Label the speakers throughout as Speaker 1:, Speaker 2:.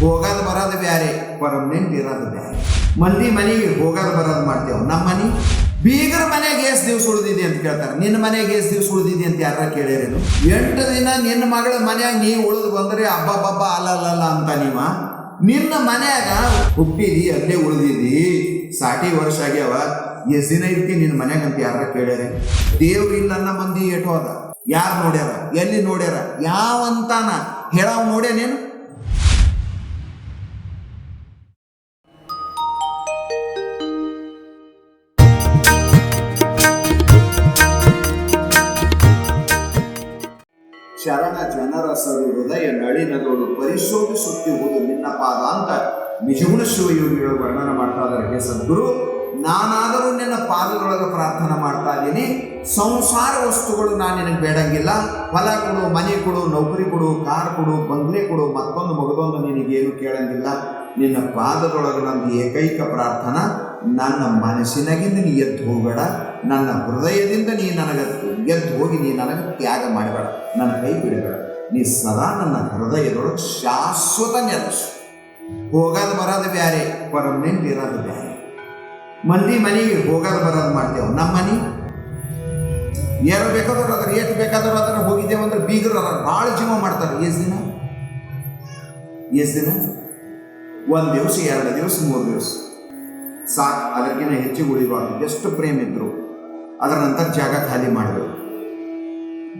Speaker 1: ಹೋಗೋದು ಬರೋದು ಬ್ಯಾರೆ ಪರ್ಮನೆಂಟ್ ಇರೋದು ಬ್ಯಾರೆ. ಮಂದಿ ಮನೆಗೆ ಹೋಗೋದು ಬರೋದು ಮಾಡ್ತೇವೆ. ನಮ್ಮ ಮನೆ ಬೀಗರ ಮನೆಗೆ ಎಷ್ಟು ದಿವ್ಸ ಉಳಿದಿದೆ ಅಂತ ಕೇಳ್ತಾರೆ. ನಿನ್ನ ಮನೆಗೆ ಎಷ್ಟು ದಿವ್ಸ ಉಳಿದಿದೆ ಅಂತ ಯಾರ ಕೇಳಿರೇನು? ಎಂಟು ದಿನ ನಿನ್ನ ಮಗಳ ಮನೆಯಾಗ ನೀ ಉಳಿದು ಬಂದ್ರೆ ಬಬ್ಬ ಅಲ್ಲಲ್ಲ ಅಂತ ನೀವ? ನಿನ್ನ ಮನೆಯಾಗ ಹುಟ್ಟಿದಿ, ಅಲ್ಲೇ ಉಳಿದಿದ್ದಿ ಸಾಟಿ ವರ್ಷ ಆಗ್ಯಾವ, ಎಷ್ಟು ದಿನ ಇರ್ತಿ ನಿನ್ನ ಮನೆಯಾಗ ಅಂತ ಯಾರ ಕೇಳ್ಯಾರೆ ದೇವ್ರು ಇಲ್ಲ ಮಂದಿ ಏಟು ಅದ. ಯಾರು ನೋಡ್ಯಾರ? ಎಲ್ಲಿ ನೋಡ್ಯಾರ? ಯಾವಂತಾನ? ಹೇಳವ್ ನೋಡ್ಯಾನೇನು ಶರಣ ಜನರ ಸರು ಹೃದಯ ನಳಿನದೋಡು ಪರಿಶೋಧಿಸುತ್ತಿರುವುದು ನಿನ್ನ ಪಾದ ಅಂತ ನಿಜಗುಣ ಶಿವಯೋಗಿಗಳು ವರ್ಣನ ಮಾಡ್ತಾ ಇದ್ದಾರೆ. ಸದ್ಗುರು, ನಾನಾದರೂ ನಿನ್ನ ಪಾದದೊಳಗೆ ಪ್ರಾರ್ಥನೆ ಮಾಡ್ತಾ ಇದ್ದೀನಿ. ಸಂಸಾರ ವಸ್ತುಗಳು ನಾನು ನಿನಗೆ ಬೇಡಂಗಿಲ್ಲ. ಹೊಲ ಕೊಡು, ಮನೆ ಕೊಡು, ನೌಕರಿ ಕೊಡು, ಕಾರ್ ಕೊಡು, ಬಂಗ್ಲೆ ಕೊಡು, ಮತ್ತೊಂದು ಮಗದೊಂದು ನಿನಗೇನು ಕೇಳಂಗಿಲ್ಲ. ನಿನ್ನ ಪಾದದೊಳಗೆ ನಂದು ಏಕೈಕ ಪ್ರಾರ್ಥನಾ, ನನ್ನ ಮನಸ್ಸಿನಾಗಿಂದ ನೀ ಎದ್ದು ಹೋಗಬೇಡ. ನನ್ನ ಹೃದಯದಿಂದ ನೀ ನನಗೆ ಎದ್ದು ಹೋಗಿ, ನೀ ನನಗೆ ತ್ಯಾಗ ಮಾಡಬೇಡ, ನನ್ನ ಕೈ ಬಿಡಬೇಡ. ನೀ ಸದಾ ನನ್ನ ಹೃದಯದೊಳಗೆ ಶಾಶ್ವತ ನೆಲೆಸು. ಹೋಗೋದು ಬರೋದು ಬ್ಯಾರೆ ಪರ್ಮನೆಂಟ್ ಇರೋದು ಬ್ಯಾರೆ. ಮಂದಿ ಮನೆಗೆ ಹೋಗೋದು ಬರೋದು ಮಾಡ್ತೇವೆ, ನಮ್ಮ ಮನೆ. ಯಾರು ಬೇಕಾದವ್ರು ಅದ್ರ ಎಷ್ಟು ಬೇಕಾದವ್ರು ಅದರ ಹೋಗಿದ್ದೇವೆ ಅಂದ್ರೆ ಬೀಗರು ಅದ್ರ ಭಾಳ ಜೀವ ಮಾಡ್ತಾರೆ. ಎಷ್ಟು ದಿನ? ಎಷ್ಟು ದಿನ? ಒಂದು ದಿವಸ, ಎರಡು ದಿವಸ, ಮೂರು ದಿವಸ. ಸಾಕು, ಅದಕ್ಕಿಂತ ಹೆಚ್ಚಿಗೆ ಉಳಿಬಾರ್ದು. ಎಷ್ಟು ಪ್ರೇಮ ಇದ್ರು ಅದರ ನಂತರ ಜಾಗ ಖಾಲಿ ಮಾಡಬೇಕು.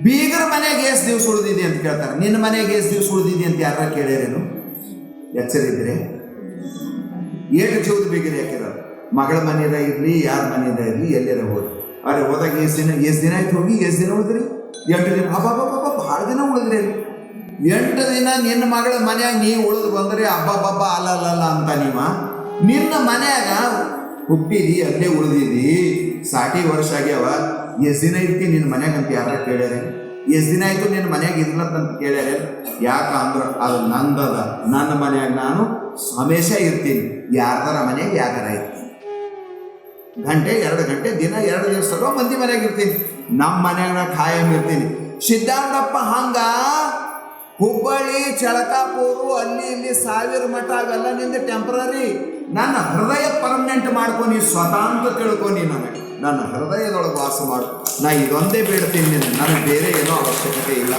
Speaker 1: ಬೀಗರ ಮನೆಗೆ ಎಷ್ಟು ದಿವಸ ಉಳಿದಿದೆ ಅಂತ ಕೇಳ್ತಾರೆ. ನಿನ್ನ ಮನೆಗೆ ಎಷ್ಟು ದಿವಸ ಉಳಿದಿದೆ ಅಂತ ಯಾರ ಕೇಳ್ಯಾರೇನು? ಎಚ್ಚರಿದ್ರೆ ಏಟು ಜೀವದ ಬೀಗರ ಯಾಕಿರೋದು ಮಗಳ ಮನೆಯದ ಇರಲಿ, ಯಾರ ಮನೆಯದ ಇರಲಿ, ಎಲ್ಲಿರ ಹೋದ್ರಿ. ಅರೆ ಹೋದಾಗ ಎಷ್ಟು ದಿನ ಎಷ್ಟು ದಿನ ಆಯ್ತು ಹೋಗಿ ಎಷ್ಟು ದಿನ ಉಳಿದ್ರಿ? ಎಂಟು ದಿನ ಅಬ್ಬಬ್ಬಬ್ಬ ಭಾಳ ದಿನ ಉಳಿದ್ರಿ. ಎಂಟು ದಿನ ನಿನ್ನ ಮಗಳ ಮನೆಯಾಗ ನೀ ಉಳಿದು ಬಂದ್ರೆ ಅಲ್ಲ ಅಲ್ಲ ಅಂತ ನೀವ. ನಿನ್ನ ಮನ್ಯಾಗ ಹುಟ್ಟಿದಿ ಅಲ್ಲೇ ಉಳಿದಿದಿ. ಸಾಟಿ ವರ್ಷ ಆಗ್ಯಾವ. ಎಷ್ಟು ದಿನ ಇರ್ತಿ ನಿನ್ನ ಮನ್ಯಾಗ ಅಂತ ಯಾರ ಕೇಳ್ಯಾರೆ? ಎಷ್ಟು ದಿನ ಆಯ್ತು ನಿನ್ನ ಮನ್ಯಾಗ ಇರ್ಲತ್ತಂತ ಕೇಳ್ಯಾರೆ? ಯಾಕ ಅಂದ್ರ ಅದು ನಂದದ. ನನ್ನ ಮನೆಯಾಗ ನಾನು ಹಮೇಶ ಇರ್ತೀನಿ. ಯಾರ್ದಾರ ಮನ್ಯಾಗ ಯಾರ ಇರ್ತೀನಿ. ಗಂಟೆ, ಎರಡು ಗಂಟೆ, ದಿನ, ಎರಡು ದಿವಸ ಮಂದಿ ಮನ್ಯಾಗ ಇರ್ತೀನಿ. ನಮ್ಮ ಮನೆಯಾಗ ಖಾಯಂ ಇರ್ತೀನಿ. ಸಿದ್ಧಾರ್ಥಪ್ಪ ಹಂಗ ಹುಬ್ಬಳ್ಳಿ, ಚಳಕಾಪೂರು ಅಲ್ಲಿ ಇಲ್ಲಿ ಸಾವಿರ ಮಠ ಅವೆಲ್ಲ ನಿಂದ ಟೆಂಪ್ರರಿ ನನ್ನ ಹೃದಯ ಪರ್ಮನೆಂಟ್ ಮಾಡ್ಕೊನಿ ಸ್ವತಃ ತಿಳ್ಕೊನಿ ನನಗೆ. ನನ್ನ ಹೃದಯದೊಳಗೆ ವಾಸ ಮಾಡು. ನಾ ಇದೊಂದೇ ಬೇಡ್ತೀನಿ ನೀನು ನನಗೆ ಬೇರೆ ಏನೋ ಅವಶ್ಯಕತೆ ಇಲ್ಲ.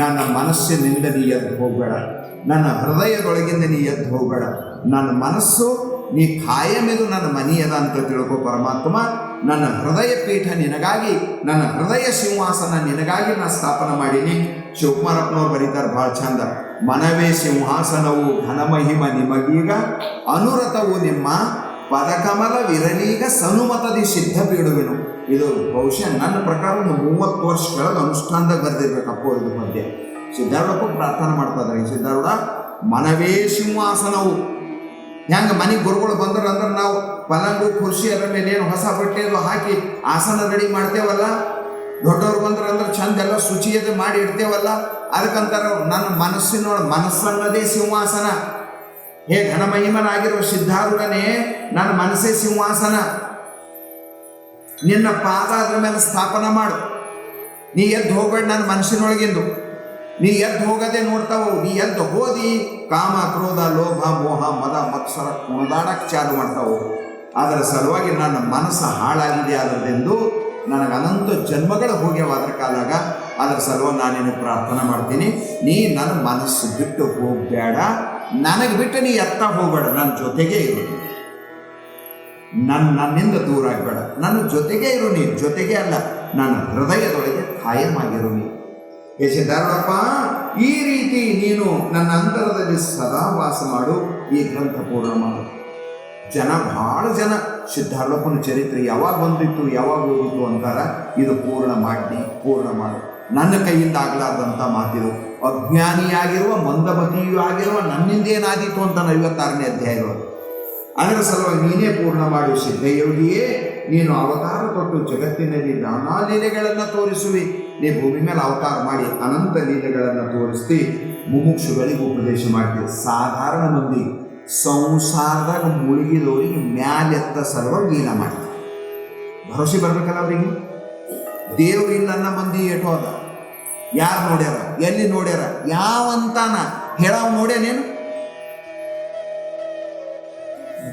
Speaker 1: ನನ್ನ ಮನಸ್ಸಿನಿಂದ ನೀ ಎದ್ದು ಹೋಗಬೇಡ. ನನ್ನ ಹೃದಯದೊಳಗಿಂದ ನೀ ಎದ್ದು ಹೋಗಬೇಡ. ನನ್ನ ಮನಸ್ಸು, ನೀ ಖಾಯಮೆದು ನನ್ನ ಮನೆಯದ ಅಂತ ತಿಳ್ಕೊ ಪರಮಾತ್ಮ. ನನ್ನ ಹೃದಯ ಪೀಠ ನಿನಗಾಗಿ, ನನ್ನ ಹೃದಯ ಸಿಂಹಾಸನ ನಿನಗಾಗಿ ನಾನು ಸ್ಥಾಪನೆ ಮಾಡೀನಿ. ಶಿವಕುಮಾರಪ್ಪನವ್ರು ಬರೀತಾರೆ ಭಾಳ ಚಂದ ಮನವೇ ಸಿಂಹಾಸನವು ಘನಮಹಿಮ ನಿಮಗೀಗ ಅನುರತವು ನಿಮ್ಮ ಪದಕಮಲ ವಿರಲೀಗ ಸನುಮತದಿ ಸಿದ್ಧ ಬೀಡುವೆನು ಇದು ಬಹುಶಃ ನನ್ನ ಪ್ರಕಾರ ಒಂದು ಮೂವತ್ತು ವರ್ಷಗಳ ಅನುಷ್ಠಾನದಾಗ ಬರೆದಿರ್ಬೇಕಪ್ಪ ಇದು ಮಧ್ಯೆ. ಸಿದ್ಧಾರೂಢಪ್ಪ ಪ್ರಾರ್ಥನೆ ಮಾಡ್ತಾ ಇದ್ದಾರೆ ಸಿದ್ಧಾರೂಢ. ಮನವೇ ಸಿಂಹಾಸನವು ಹೆಂಗ ಮನೆಗೆ ಗುರುಗಳು ಬಂದ್ರು ಅಂದ್ರೆ ನಾವು ಪಲಂಗು, ಕುರ್ಸಿ ಅದರ ಮೇಲೆ ಏನು ಹೊಸ ಬಟ್ಟೆ ಅದು ಹಾಕಿ ಆಸನ ರೆಡಿ ಮಾಡ್ತೇವಲ್ಲ? ದೊಡ್ಡವ್ರು ಬಂದ್ರು ಅಂದ್ರೆ ಚಂದ ಎಲ್ಲ ಶುಚಿಯತೆ ಮಾಡಿ ಇಡ್ತೇವಲ್ಲ? ಅದಕ್ಕಂತಾರ ನನ್ನ ಮನಸ್ಸಿನೊಳಗೆ ಮನಸ್ಸನ್ನದೇ ಸಿಂಹಾಸನ. ಹೇ ಘನಮಹಿಮನಾಗಿರುವ ಸಿದ್ಧಾರೂಢನೇ, ನನ್ನ ಮನಸ್ಸೇ ಸಿಂಹಾಸನ. ನಿನ್ನ ಪಾದ ಅದ್ರ ಮೇಲೆ ಸ್ಥಾಪನ ಮಾಡು. ನೀ ಎದ್ದು ಹೋಗ್ಬೇಡ ನನ್ನ ಮನಸ್ಸಿನೊಳಗಿಂದು. ನೀ ಎದ್ದು ಹೋಗದೆ ನೋಡ್ತಾವು, ನೀ ಎದ್ದು ಓದಿ ಕಾಮ, ಕ್ರೋಧ, ಲೋಭ, ಮೋಹ, ಮದ, ಮತ್ಸರ ಕುಣಿದಾಡಕ್ಕೆ ಚಾಲು ಮಾಡ್ತಾವು. ಅದರ ಸಲುವಾಗಿ ನನ್ನ ಮನಸ್ಸು ಹಾಳಾಗಿದೆ ಅದರದೆಂದು ನನಗೆ ಅನಂತ ಜನ್ಮಗಳು ಹೋಗ್ಯಾವ ಅದ್ರ ಕಾಲಾಗ ಅದರ ಸಲುವಾಗಿ ನಾನು ನಿನಗೆ ಪ್ರಾರ್ಥನೆ ಮಾಡ್ತೀನಿ. ನೀ ನನ್ನ ಮನಸ್ಸು ಬಿಟ್ಟು ಹೋಗಬೇಡ. ನನಗೆ ಬಿಟ್ಟು ನೀ ಎತ್ತ ಹೋಗಬೇಡ. ನನ್ನ ಜೊತೆಗೆ ಇರು ನನ್ನ ನನ್ನಿಂದ ದೂರ ಆಗಬೇಡ. ನನ್ನ ಜೊತೆಗೆ ಇರು ನೀ ಜೊತೆಗೆ ಅಲ್ಲ, ನನ್ನ ಹೃದಯದೊಳಗೆ ಖಾಯಮಾಗಿರು ನೀ ಹೇ ಸಿದ್ಧಾರೂಢಪ್ಪ, ಈ ರೀತಿ ನೀನು ನನ್ನ ಅಂತರದಲ್ಲಿ ಸದಾ ವಾಸ ಮಾಡು, ಈ ಗ್ರಂಥ ಪೂರ್ಣ ಮಾಡು. ಜನ ಭಾಳ ಜನ ಸಿದ್ಧಾರೂಢಪ್ಪನ ಚರಿತ್ರೆ ಯಾವಾಗ ಬಂದಿತ್ತು, ಯಾವಾಗ ಹೋಗಿತ್ತು ಅಂತಾರ, ಇದು ಪೂರ್ಣ ಮಾಡಿ ಪೂರ್ಣ ಮಾಡು. ನನ್ನ ಕೈಯಿಂದ ಆಗಲಾರ್ದಂಥ ಮಾತಿದು. ಅಜ್ಞಾನಿಯಾಗಿರುವ ಮಂದಮತಿಯೂ ಆಗಿರುವ ನನ್ನಿಂದೇನಾದೀತು ಅಂತ ಐವತ್ತಾರನೇ ಅಧ್ಯಾಯಗಳು ಅದರ ಸಲುವಾಗಿ ನೀನೇ ಪೂರ್ಣ ಮಾಡು ಸಿದ್ಧಯೋಗಿಯೇ ನೀನು ಅವತಾರ ಕೊಟ್ಟು ಜಗತ್ತಿನಲ್ಲಿ ನಾನಾ ಲೀಲೆಗಳನ್ನು ತೋರಿಸುವಿ. ನೀ ಭೂಮಿ ಮೇಲೆ ಅವತಾರ ಮಾಡಿ ಅನಂತ ಲೀಲೆಗಳನ್ನು ತೋರಿಸ್ತಿ. ಮುಮುಕ್ಷುಗಳಿಗೆ ಉಪದೇಶ ಮಾಡ್ತೀವಿ ಸಾಧಾರಣ ಮಂದಿ ಸಂಸಾರದಾಗ ಮುಳುಗಿದವರಿಗೆ ಮ್ಯಾಲೆತ್ತ ಸಲುವಾಗಿ ಲೀಲ ಮಾಡ್ತೀವಿ ಭರವಸೆ ಬರ್ಬೇಕಲ್ಲ ಅವರಿಗೆ? ದೇವರಿಲ್ಲ ನನ್ನ ಮಂದಿ ಏಟೋದ. ಯಾರು ನೋಡ್ಯಾರ? ಎಲ್ಲಿ ನೋಡ್ಯಾರ? ಯಾವಂತಾನ? ಹೇಳವ್ ನೋಡ್ಯಾನೇನು?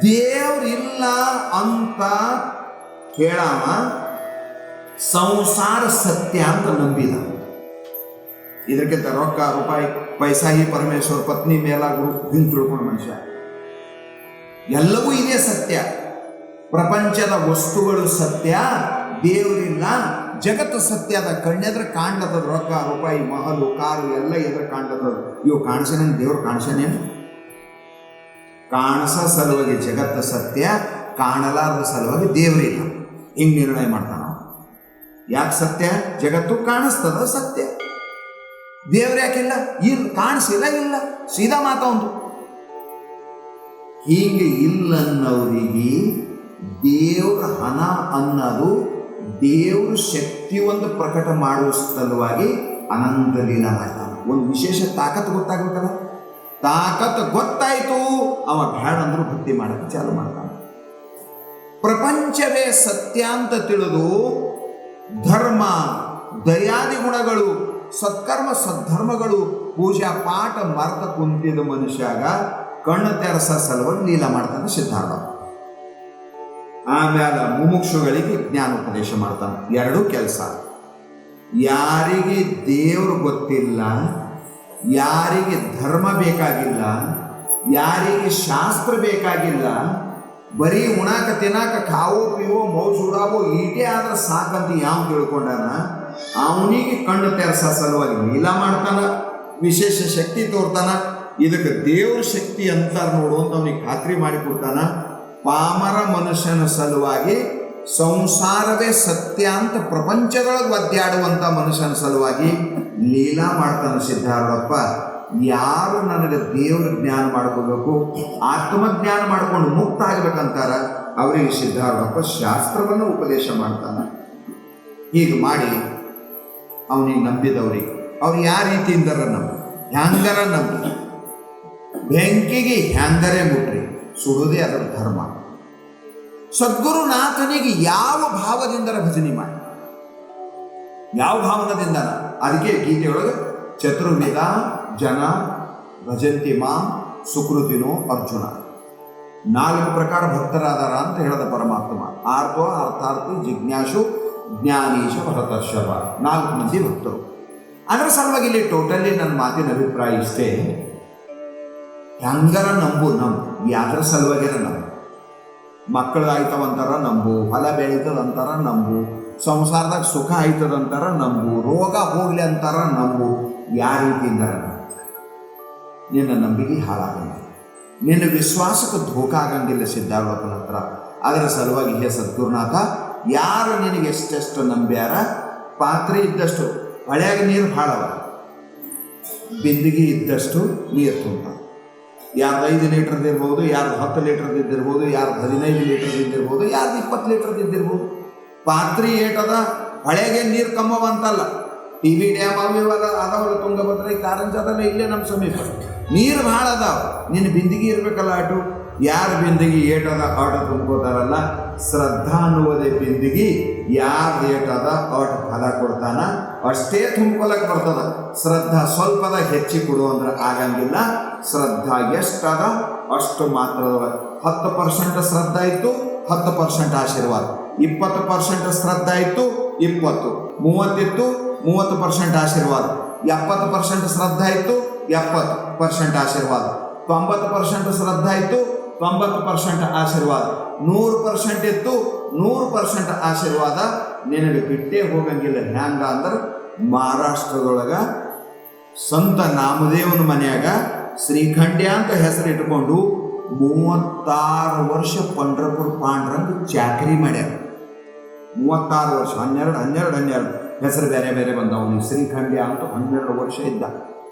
Speaker 1: ದೇವ್ರಿಲ್ಲ ಅಂತ ಹೇಳಾಮ ಸಂಸಾರ ಸತ್ಯ ಅಂತ ನಂಬಿದ. ಇದಕ್ಕಿಂತ ರೊಕ್ಕ, ರೂಪಾಯಿ ಪೈಸಾಹಿ ಪರಮೇಶ್ವರ, ಪತ್ನಿ ಮೇಲಾಗು ಹಿಂಗೆ ತಿಳ್ಕೊಂಡು ಮನುಷ್ಯ. ಎಲ್ಲವೂ ಇದೇ ಸತ್ಯ. ಪ್ರಪಂಚದ ವಸ್ತುಗಳು ಸತ್ಯ, ದೇವರಿಲ್ಲ, ಜಗತ್ತು ಸತ್ಯದ ಕಣ್ಣೆದ್ರ ಕಾಣ್ಲದ ರೊಕ್ಕ, ರೂಪಾಯಿ, ಮಹಲು, ಕಾರು, ಎಲ್ಲ ಎದ್ರ ಕಾಣ್ಲದ ಇವು ಕಾಣಿಸೇನೆ, ದೇವ್ರು ಕಾಣಿಸನೇನು ಕಾಣಿಸ ಸಲುವಾಗಿ ಜಗತ್ತು ಸತ್ಯ, ಕಾಣಲಾರದ ಸಲುವಾಗಿ ದೇವರಿಲ್ಲ. ಹಿಂಗೆ ನಿರ್ಣಯ ಮಾಡ್ತಾನ ಯಾಕೆ ಸತ್ಯ? ಜಗತ್ತು ಕಾಣಿಸ್ತದ ಸತ್ಯ. ದೇವ್ರು ಯಾಕಿಲ್ಲ? ಇಲ್ಲಿ, ಕಾಣಿಸಿಲ್ಲ, ಇಲ್ಲ. ಸೀದಾ ಮಾತ ಒಂದು ಹೀಗೆ ಇಲ್ಲನ್ನವರಿಗೆ ದೇವ್ರ ಹಣ ಅನ್ನೋದು ದೇವ್ರ ಶಕ್ತಿ ಒಂದು ಪ್ರಕಟ ಮಾಡುವ ಸಲುವಾಗಿ ಅನಂತ ಲೀಲಾ ಮಾಡ್ತಾನೆ. ಒಂದು ವಿಶೇಷ ತಾಕತ್ತು ಗೊತ್ತಾಗ್ಬೇಕಲ್ಲ? ತಾಕತ್ ಗೊತ್ತಾಯಿತು, ಅವ ಬ್ಯಾಡಂದ್ರೂ ಭಕ್ತಿ ಮಾಡಕ್ಕೆ ಚಾಲು ಮಾಡ್ತಾನೆ. ಪ್ರಪಂಚವೇ ಸತ್ಯ ಅಂತ ತಿಳಿದು ಧರ್ಮ, ದಯಾದಿ ಗುಣಗಳು, ಸತ್ಕರ್ಮ, ಸದ್ಧರ್ಮಗಳು, ಪೂಜಾ ಪಾಠ, ಮರ್ತ ಕುಂತಿದ ಮನುಷ್ಯಾಗ ಕಣ್ಣು ತೆರಸ ಸಲುವಾಗಿ ನೀಲ ಮಾಡ್ತಾನೆ ಸಿದ್ಧಾರ್ಥ. ಆಮೇಲೆ ಮುಮುಕ್ಷುಗಳಿಗೆ ಜ್ಞಾನೋಪದೇಶ ಮಾಡ್ತಾನೆ. ಎರಡೂ ಕೆಲಸ. ಯಾರಿಗೆ ದೇವರು ಗೊತ್ತಿಲ್ಲ ಯಾರಿಗೆ ಧರ್ಮ ಬೇಕಾಗಿಲ್ಲ, ಯಾರಿಗೆ ಶಾಸ್ತ್ರ ಬೇಕಾಗಿಲ್ಲ, ಬರೀ ಉಣಾಕ ತಿನ್ನಾಕ ಕಾವೋ ಪಿವೋ ಮೌಜುಡಾವೋ ಈಟೇ ಆದ್ರೆ ಸಾಕಂತ ಯಾವ ತಿಳ್ಕೊಂಡಾನ? ಅವನಿಗೆ ಕಣ್ಣು ತೆರಸ ಸಲುವಾಗಿ ನೀಲ ಮಾಡ್ತಾನ, ವಿಶೇಷ ಶಕ್ತಿ ತೋರ್ತಾನ. ಇದಕ್ಕೆ ದೇವ್ರ ಶಕ್ತಿ ಅಂತ ನೋಡು ಅಂತ ಅವನಿಗೆ ಖಾತ್ರಿ ಮಾಡಿಕೊಡ್ತಾನ ಪಾಮರ ಮನುಷ್ಯನ ಸಲುವಾಗಿ ಸಂಸಾರವೇ ಸತ್ಯ ಅಂತ ಪ್ರಪಂಚದೊಳಗೆ ಒದ್ದಾಡುವಂಥ ಮನುಷ್ಯನ ಸಲುವಾಗಿ ಲೀಲಾ ಮಾಡ್ತಾನೆ ಸಿದ್ಧಾರೂಢಪ್ಪ, ಯಾರು ನನಗೆ ದೇವರ ಜ್ಞಾನ ಮಾಡ್ಕೋಬೇಕು? ಆತ್ಮಜ್ಞಾನ ಮಾಡ್ಕೊಂಡು ಮುಕ್ತ ಆಗ್ಬೇಕಂತಾರ, ಅವರಿಗೆ ಸಿದ್ಧಾರೂಢಪ್ಪ ಶಾಸ್ತ್ರವನ್ನು ಉಪದೇಶ ಮಾಡ್ತಾನೆ. ಹೀಗೆ ಮಾಡಿ ಅವನಿಗೆ ನಂಬಿದವ್ರಿಗೆ. ಅವ್ರು ಯಾವ ರೀತಿಯಿಂದರ ನಂಬಿ? ಹ್ಯಾಂಗರ ನಂಬಿ? ಬೆಂಕಿಗೆ ಹ್ಯಾಂಗರೇ ಮುಟ್ರಿ? ಸುಡುವುದೇ ಅದರ ಧರ್ಮ. ಸದ್ಗುರುನಾಥನಿಗೆ ಯಾವ ಭಾವದಿಂದರ ಭಜನೆ ಮಾಡಿ? ಯಾವ ಭಾವನದಿಂದ ಅದಕ್ಕೆ ಗೀತೆಯೊಳಗೆ, ಚತುರ್ವಿಧ, ಜನ, ಭಜಂತಿ ಮಾ, ಸುಕೃತಿನೋ ಅರ್ಜುನ. ನಾಲ್ಕು ಪ್ರಕಾರ ಭಕ್ತರಾದಾರ ಅಂತ ಹೇಳದ ಪರಮಾತ್ಮ. ಆರ್ತೋ ಅರ್ಥಾರ್ಥಿ ಜಿಜ್ಞಾಸು, ಜ್ಞಾನೀಶ ಭರತರ್ಷಭ ನಾಲ್ಕು ಮಂದಿ ಭಕ್ತರು. ಅದರ ಸಲುವಾಗಿ ಇಲ್ಲಿ ಟೋಟಲಿ ನನ್ನ ಮಾತಿನ ಅಭಿಪ್ರಾಯ ಇಷ್ಟೇ. ಹೆಂಗರ ನಂಬು ನಂಬು ಯಾದ್ರ ಸಲುವಾಗಿರ ನಂಬು? ಮಕ್ಕಳು ಆಯ್ತವಂತಾರ ನಂಬು, ಹೊಲ ಬೆಳೀತದಂತಾರ ನಂಬು. ಸಂಸಾರದಾಗ ಸುಖ ಆಯ್ತದಂತಾರ ನಂಬು ರೋಗ ಹೋಗ್ಲಿ ಅಂತಾರ ನಂಬು ಯಾವ ನಂಬು. ನಿನ್ನ ನಂಬಿಕೆ ಹಾಳಾಗಂಗಿಲ್ಲ. ನಿನ್ನ ವಿಶ್ವಾಸಕ್ಕೆ ಧೋಕ ಆಗಂಗಿಲ್ಲ ಸಿದ್ಧಾರ್ಥನ ಹತ್ರ. ಅದರ ಸಲುವಾಗಿ ಹೇ ಸದ್ಗುರುನಾಥ, ಯಾರು ನಿನಗೆ ಎಷ್ಟೆಷ್ಟು ನಂಬ್ಯಾರ? ಪಾತ್ರೆ ಇದ್ದಷ್ಟು, ಹಳೆಯಾಗ ನೀರು ಹಾಳವ. ಬಿಂದಿಗೆ ಇದ್ದಷ್ಟು ನೀರು ತುಂಬ. ಯಾರ್ದು ಐದು ಲೀಟ್ರದ್ದು ಇರ್ಬೋದು ಯಾರ್ದು ಹತ್ತು ಲೀಟ್ರದ್ದು ಇದ್ದಿರ್ಬೋದು ಯಾರ್ದು ಹದಿನೈದು ಲೀಟ್ರದ್ದು ಇದ್ದಿರ್ಬೋದು ಯಾರ್ದು ಇಪ್ಪತ್ತು ಲೀಟ್ರದ್ದು ಇದ್ದಿರ್ಬೋದು. ಪಾತ್ರೆ ಏಟದ ಹಳೆಗೆ ನೀರು ಕಮ್ಮವ ಅಂತಲ್ಲ ಟಿ ವಿ ಡ್ಯಾಮ್ ಅವು ಇವಾಗ ಅದಾವಲ್ಲ ತುಂಗಭದ್ರಿ ಕಾರಂಜದಲ್ಲ ಇಲ್ಲೇ ನಮ್ಮ ಸಮೀಪ. ನೀರು ಭಾಳ ಅದಾವ. ನಿನ್ನ ಬಿಂದಿಗೆ ಇರ್ಬೇಕಲ್ಲ ಆಟು. ಯಾರ ಬಿಂದಿಗೆ ಏಟದ ಆಟ ತುಂಬ್ಕೋತಾರಲ್ಲ? ಶ್ರದ್ಧಾ ಅನ್ನುವುದೇ ಬಿಂದಿಗೆ ಯಾರು ಏಟದ ಆಟ ಫಲ ಕೊಡ್ತಾನ? ಅಷ್ಟೇ ತುಂಬ್ಕೊಳಕ್ ಬರ್ತದ. ಶ್ರದ್ಧಾ ಸ್ವಲ್ಪದ ಹೆಚ್ಚಿ ಕೊಡು ಅಂದ್ರೆ ಆಗಂಗಿಲ್ಲ. ಶ್ರದ್ಧಾ ಎಷ್ಟದ ಅಷ್ಟು ಮಾತ್ರ ಹತ್ತು ಪರ್ಸೆಂಟ್ ಶ್ರದ್ಧಾ ಇತ್ತು. ಹತ್ತು ಪರ್ಸೆಂಟ್ ಆಶೀರ್ವಾದ. ಇಪ್ಪತ್ತು ಪರ್ಸೆಂಟ್ ಶ್ರದ್ಧಾ ಇತ್ತು, ಇಪ್ಪತ್ತು. ಮೂವತ್ತಿತ್ತು, ಮೂವತ್ತು ಪರ್ಸೆಂಟ್ ಆಶೀರ್ವಾದ. ಎಪ್ಪತ್ತು ಪರ್ಸೆಂಟ್ ಶ್ರದ್ಧಾ ಇತ್ತು, ಎಪ್ಪತ್ತು ಪರ್ಸೆಂಟ್ ಆಶೀರ್ವಾದ. ತೊಂಬತ್ತು ಪರ್ಸೆಂಟ್ ಶ್ರದ್ಧಾ ಇತ್ತು, ತೊಂಬತ್ತು ಪರ್ಸೆಂಟ್ ಆಶೀರ್ವಾದ. ನೂರು ಪರ್ಸೆಂಟ್ ಇತ್ತು, ನೂರು ಪರ್ಸೆಂಟ್ ಆಶೀರ್ವಾದ. ನಿನಗೆ ಬಿಟ್ಟೇ ಹೋಗಂಗಿಲ್ಲ ಹ್ಯಾಂಗ ಅಂದ್ರೆ ಮಹಾರಾಷ್ಟ್ರದೊಳಗ ಸಂತ ನಾಮದೇವನ ಮನೆಯಾಗ ಶ್ರೀಖಂಡ್ಯ ಅಂತ ಹೆಸರು ಮೂವತ್ತಾರು ವರ್ಷ ಪಂಡ್ರಪುರ ಪಾಂಡ್ರ ಚಾಕರಿ ಮಾಡ್ಯಾರ. ಮೂವತ್ತಾರು ವರ್ಷ, ಹನ್ನೆರಡು ಹನ್ನೆರಡು ಹನ್ನೆರಡು. ಹೆಸರು ಬೇರೆ ಬೇರೆ ಬಂದ ಅವನು ಶ್ರೀಖಂಡ್ಯ ಅಂತ ಹನ್ನೆರಡು ವರ್ಷ ಇದ್ದ.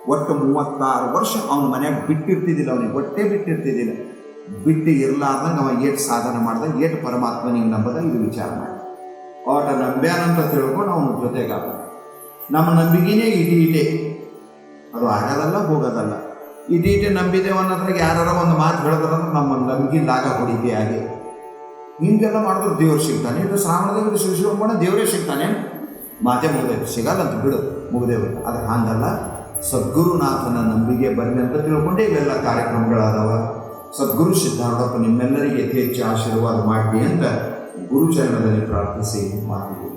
Speaker 1: ಒಟ್ಟು ಮೂವತ್ತಾರು ವರ್ಷ ಅವನ ಮನ್ಯಾಗ ಬಿಟ್ಟಿರ್ತಿದ್ದಿಲ್ಲ ಅವನಿಗೆ. ಹೊಟ್ಟೆ ಬಿಟ್ಟಿರ್ತಿದ್ದಿಲ್ಲ. ಬಿಟ್ಟು ಇರ್ಲಾರ್ದಂಗೆ ಅವ ಏಟು ಸಾಧನೆ ಮಾಡ್ದ, ಏಟ್ ಪರಮಾತ್ಮನಿಗೆ ನಂಬದ, ಇದು ವಿಚಾರ ಮಾಡಿ ಆಟ ನಂಬ್ಯಾನಂತ ತಿಳ್ಕೊಂಡು ಅವನ ಜೊತೆಗಾಗ ನಮ್ಮ ನಂಬಿಕೆನೇ ಇಡೀ ಇಡೇ ಅದು ಆಗೋದಲ್ಲ, ಹೋಗೋದಲ್ಲ. ಇಟಿ ನಂಬಿದೇವನ್ನ ನಂಬಿದೇವ ಅನ್ನೋದ್ರಾಗ ಯಾರು ಒಂದು ಮಾತು ಹೇಳಿದ್ರೆ ನಮ್ಮ ನಂಬಿ ಲಾಗ ಹೊಡಿಕೆ ಆಗಿ. ಹಿಂಗೆಲ್ಲ ಮಾಡಿದ್ರೆ ದೇವ್ರು ಸಿಗ್ತಾನೆ. ಇದು ಶ್ರಾವಣದಲ್ಲಿ ಶಿವಶಿವಮ್ಮನ ದೇವರೇ ಸಿಗ್ತಾನೆ. ಮಾತೆ ಮುಗಿದೇವು ಸಿಗಲ್ಲ ಅಂತ ಬಿಡು ಮುಗಿದೇವು ಅದಕ್ಕೆ ಹಂಗಲ್ಲ. ಸದ್ಗುರುನಾಥನ ನಂಬಿಕೆ ಬರಲಿ ಅಂತ ತಿಳ್ಕೊಂಡೇ ಇವೆಲ್ಲ ಕಾರ್ಯಕ್ರಮಗಳಾದವ. ಸದ್ಗುರು ಸಿದ್ಧಾರೂಢಪ್ಪ ನಿಮ್ಮೆಲ್ಲರಿಗೆ ಯಥೇಚ್ಛ ಆಶೀರ್ವಾದ ಮಾಡಿ ಅಂತ ಗುರುಚರಣದಲ್ಲಿ ಪ್ರಾರ್ಥಿಸಿ ಮಾತಿಗೆ